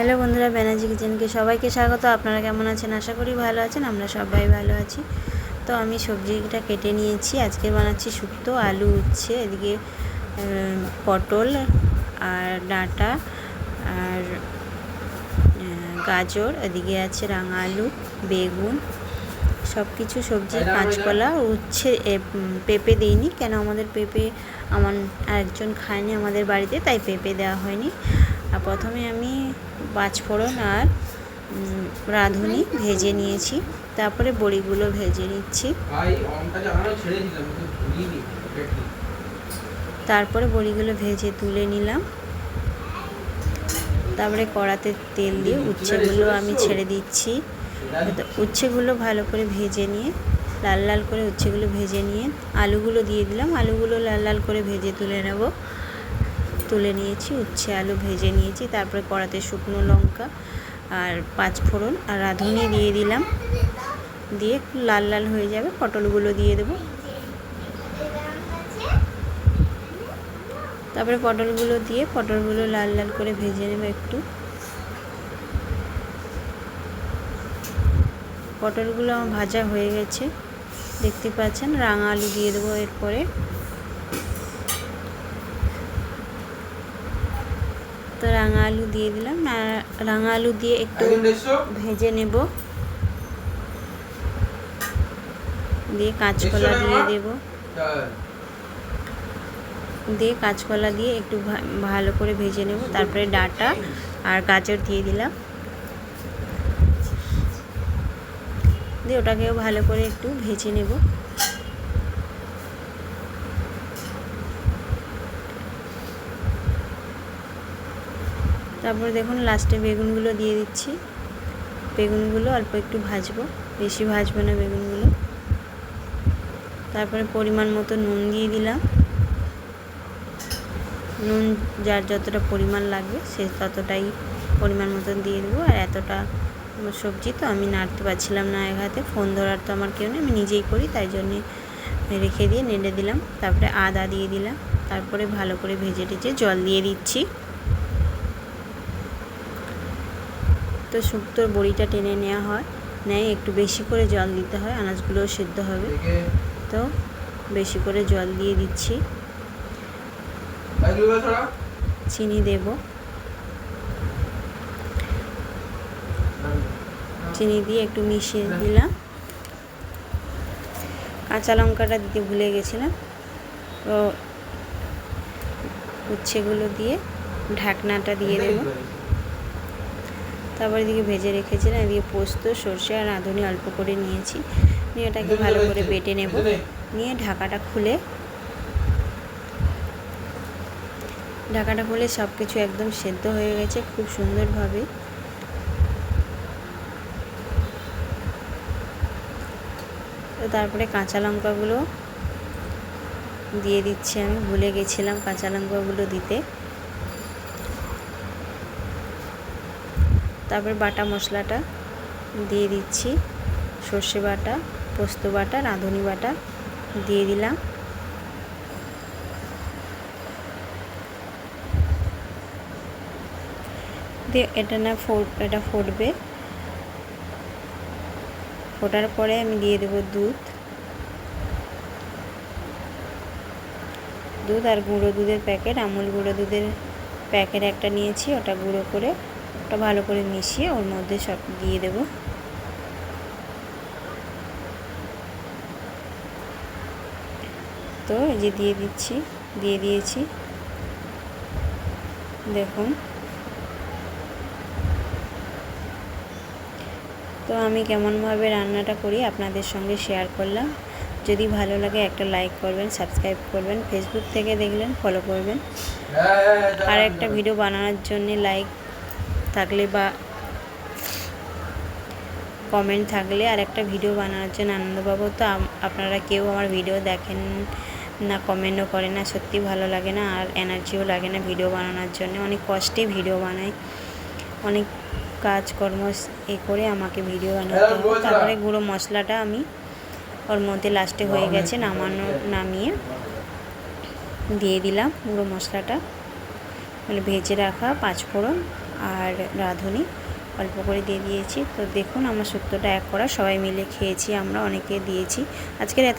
Hello বন্ধুরা ব্যানার্জি কিচেনকে সবাইকে স্বাগত। আপনারা কেমন আছেন? আশা করি ভালো আছেন আমরা সবাই ভালো আছি। তো আমি সবজিটা কেটে নিয়েছি। আজকে বানাচ্ছি শুক্তো আলু উচ্ছে এদিকে পটল আর ডাঁটা আর গাজর এদিকে আছে রাঙা আলু বেগুন সব কিছু সবজি কাঁচকলা উচ্ছে পেঁপে দিইনি কেন আমাদের পেঁপে আমার আরেকজন খায়নি আমাদের বাড়িতে তাই পেঁপে দেওয়া হয়নি। প্রথমে আমি পাঁচফোড়ন আর রাঁধুনি ভেজে নিয়েছি। তারপরে বড়িগুলো ভেজে নিচ্ছি। তারপরে বড়িগুলো ভেজে তুলে নিলাম। তারপরে কড়াতে তেল দিয়ে উচ্ছেগুলো আমি ছেড়ে দিচ্ছি। উচ্ছেগুলো ভালো করে ভেজে নিয়ে লাল লাল করে উচ্ছেগুলো ভেজে নিয়ে আলুগুলো দিয়ে দিলাম। আলুগুলো লাল লাল করে ভেজে তুলে নেব। তুলে নিয়েছি, উচ্ছে আলু ভেজে নিয়েছি, তারপরে কড়াতে শুকনো লঙ্কা আর পাঁচ ফোড়ন আর রাঁধুনি দিয়ে দিলাম। দিয়ে একটু লাল লাল হয়ে যাবে, পটলগুলো দিয়ে দেবো। তারপরে পটলগুলো দিয়ে পটলগুলো লাল লাল করে ভেজে নেব একটু। পটলগুলো আমার ভাজা হয়ে গেছে, দেখতে পাচ্ছেন? রাঙা আলু দিয়ে দেবো এরপরে। তো রাঙা আলু দিয়ে দিলাম। রাঙা আলু দিয়ে একটু ভেজে নেব। দিয়ে কাঁচকলা দিয়ে? দেবো। দিয়ে কাঁচকলা দিয়ে একটু ভালো করে ভেজে নেব। তারপরে ডাঁটা আর গাজর দিয়ে দিলাম। দিয়ে ওটাকেও ভালো করে একটু ভেজে নেব। তারপরে দেখুন লাস্টে বেগুনগুলো দিয়ে দিচ্ছি। বেগুনগুলো অল্প একটু ভাজবো, বেশি ভাজবো না বেগুনগুলো। তারপরে পরিমাণ মতো নুন দিয়ে দিলাম। নুন যার যতটা পরিমাণ লাগবে সে ততটাই পরিমাণ মতন দিয়ে দেবো। আর এতটা সবজি তো আমি নাড়তে পারছিলাম না এক হাতে, ফোন ধরার তো আমার কেউ নেই, আমি নিজেই করি, তাই জন্যে রেখে দিয়ে নেড়ে দিলাম। তারপরে আদা দিয়ে দিলাম। তারপরে ভালো করে ভেজে টেজে জল দিয়ে দিচ্ছি। তো শুক্তোর বড়িটা টেনে নেওয়া হয়। নেয় একটু বেশি করে জল দিতে হয় আনাজগুলোও সেদ্ধ হবে। তো বেশি করে জল দিয়ে দিচ্ছি? চিনি দেব। চিনি দিয়ে একটু মিশিয়ে দিলাম। কাঁচা লঙ্কাটা দিতে ভুলে গেছিলাম। তো উচ্ছেগুলো দিয়ে ঢাকনাটা দিয়ে দেবো। তারপর এদিকে ভেজে রেখেছিলাম এদিকে পোস্ত সর্ষে আর রাঁধুনি অল্প করে নিয়েছি। নিয়ে ওটাকে ভালো করে বেটে নেব। নিয়ে ঢাকাটা খুলে ঢাকাটা খুলে সব কিছু একদম সেদ্ধ হয়ে গেছে খুব সুন্দরভাবে। তো তারপরে কাঁচা লঙ্কাগুলো দিয়ে দিচ্ছি আমি ভুলে গেছিলাম কাঁচা লঙ্কাগুলো দিতে। তারপর বাটা মশলাটা দিয়ে দিচ্ছি। সর্ষে বাটা, পোস্ত বাটা, রাঁধুনি বাটা দিয়ে দিলাম। দিয়ে এটা না ফোট, এটা ফুটবে। ফোটার পরে আমি দিয়ে দেবো দুধ। দুধ আর গুঁড়ো দুধের প্যাকেট, আমুল গুঁড়ো দুধের প্যাকেট একটা নিয়েছি, ওটা গুঁড়ো করে ওটা ভালো করে মিশিয়ে ওর মধ্যে সব দিয়ে দেবো। তো এই যে দিয়ে দিচ্ছি দিয়ে দিয়েছি। দেখুন। তো আমি কেমনভাবে রান্নাটা করি আপনাদের সঙ্গে শেয়ার করলাম। যদি ভালো লাগে একটা লাইক করবেন সাবস্ক্রাইব করবেন ফেসবুক থেকে দেখলেন ফলো করবেন। আর একটা ভিডিও বানানোর জন্য লাইক থাকলে বা কমেন্ট থাকলে আর একটা ভিডিও বানানোর জন্য আনন্দ পাবো তো আপনারা কেউ আমার ভিডিও দেখেন না কমেন্টও করে না সত্যি ভালো লাগে না আর এনার্জিও লাগে না ভিডিও বানানোর জন্য। অনেক কষ্টে ভিডিও বানাই অনেক কাজকর্ম এ করে আমাকে ভিডিও বানাতে হ্যাঁ, তারপরে গুঁড়ো মশলাটা আমি ওর মধ্যে লাস্টে হয়ে গেছে নামানো নামিয়ে দিয়ে দিলাম গুঁড়ো মশলাটা। মানে ভেজে রাখা পাঁচফোড়ন। আর রাঁধুনি অল্প করে দিয়ে দিয়েছি। তো দেখুন, আমার শুক্তোটা এক করা সবাই মিলে খেয়েছি, আমরা অনেকে দিয়েছি। আজকের এত